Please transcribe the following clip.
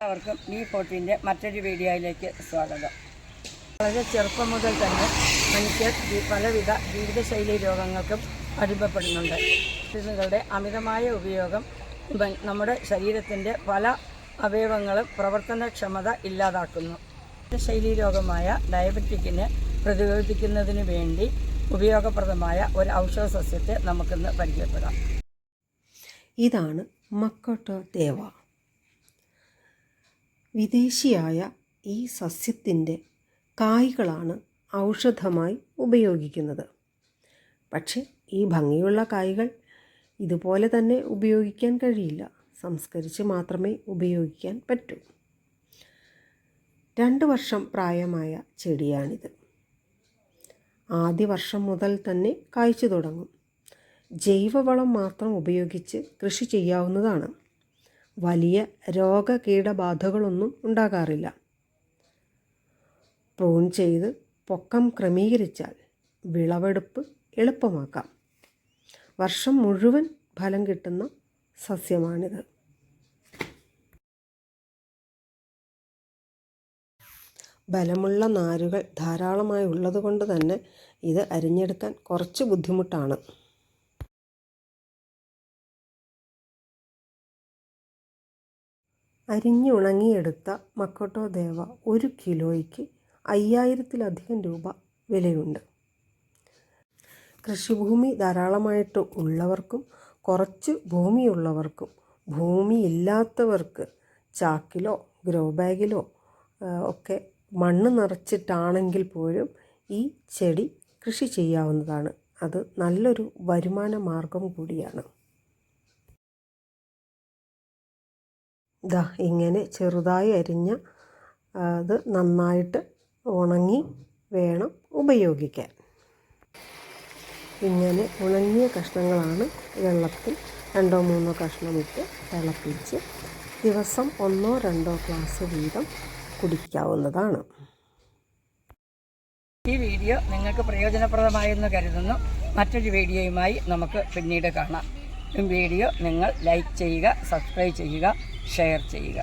എല്ലാവർക്കും ബി ഫോർട്ടീന്റെ മറ്റൊരു വീഡിയോയിലേക്ക് സ്വാഗതം. വളരെ ചെറുപ്പം മുതൽ തന്നെ മനുഷ്യർ പലവിധ ജീവിതശൈലി രോഗങ്ങൾക്കും അനുഭവപ്പെടുന്നുണ്ട് മരുന്നുകളുടെ അമിതമായ ഉപയോഗം നമ്മുടെ ശരീരത്തിന്റെ പല അവയവങ്ങളും പ്രവർത്തനക്ഷമത ഇല്ലാതാക്കുന്നു. ജീവിതശൈലി രോഗമായ ഡയബറ്റിക്കിനെ പ്രതിരോധിക്കുന്നതിന് വേണ്ടി ഉപയോഗപ്രദമായ ഒരു ഔഷധ സസ്യത്തെ നമുക്കിന്ന് പരിചയപ്പെടാം. ഇതാണ് മക്കോട്ടോ ദേവ വിദേശിയായ ഈ സസ്യത്തിന്റെ കായ്കളാണ് ഔഷധമായി ഉപയോഗിക്കുന്നത്. പക്ഷേ ഈ ഭംഗിയുള്ള കായ്കൾ ഇതുപോലെ തന്നെ ഉപയോഗിക്കാൻ കഴിയില്ല. സംസ്കരിച്ച് മാത്രമേ ഉപയോഗിക്കാൻ പറ്റൂ. രണ്ട് വർഷം പ്രായമായ ചെടിയാണിത്. ആദ്യ വർഷം മുതൽ തന്നെ കായ്ച്ചു തുടങ്ങും. ജൈവവളം മാത്രം ഉപയോഗിച്ച് കൃഷി ചെയ്യാവുന്നതാണ്. വലിയ രോഗകീടബാധകളൊന്നും ഉണ്ടാകാറില്ല. പ്രൂൺ ചെയ്ത് പൊക്കം ക്രമീകരിച്ചാൽ വിളവെടുപ്പ് എളുപ്പമാക്കാം. വർഷം മുഴുവൻ ഫലം കിട്ടുന്ന സസ്യമാണിത്. ബലമുള്ള നാരുകൾ ധാരാളമായി ഉള്ളതുകൊണ്ട് തന്നെ ഇത് അരിഞ്ഞെടുക്കാൻ കുറച്ച് ബുദ്ധിമുട്ടാണ്. അരിഞ്ഞുണങ്ങിയെടുത്ത മക്കോട്ടോ ദേവ ഒരു കിലോയ്ക്ക് അയ്യായിരത്തിലധികം രൂപ വിലയുണ്ട്. കൃഷിഭൂമി ധാരാളമായിട്ട് ഉള്ളവർക്കും കുറച്ച് ഭൂമിയുള്ളവർക്കും ഭൂമിയില്ലാത്തവർക്ക് ചാക്കിലോ ഗ്രോ ബാഗിലോ ഒക്കെ മണ്ണ് നിറച്ചിട്ടാണെങ്കിൽ പോലും ഈ ചെടി കൃഷി ചെയ്യാവുന്നതാണ്. അത് നല്ലൊരു വരുമാന മാർഗം കൂടിയാണ്. ദാ ഇങ്ങനെ ചെറുതായി അരിഞ്ഞ അത് നന്നായിട്ട് ഉണങ്ങി വേണം ഉപയോഗിക്കാൻ. ഇങ്ങനെ ഉണങ്ങിയ കഷ്ണങ്ങളാണ് വെള്ളത്തിൽ രണ്ടോ മൂന്നോ കഷ്ണമിട്ട് തിളപ്പിച്ച് ദിവസം ഒന്നോ രണ്ടോ ഗ്ലാസ് വീതം കുടിക്കാവുന്നതാണ്. ഈ വീഡിയോ നിങ്ങൾക്ക് പ്രയോജനപ്രദമായെന്ന് കരുതുന്നു. മറ്റൊരു വീഡിയോയുമായി നമുക്ക് പിന്നീട് കാണാം. വീഡിയോ നിങ്ങൾ ലൈക്ക് ചെയ്യുക സബ്സ്ക്രൈബ് ചെയ്യുക. ഷെയർ ചെയ്യുക.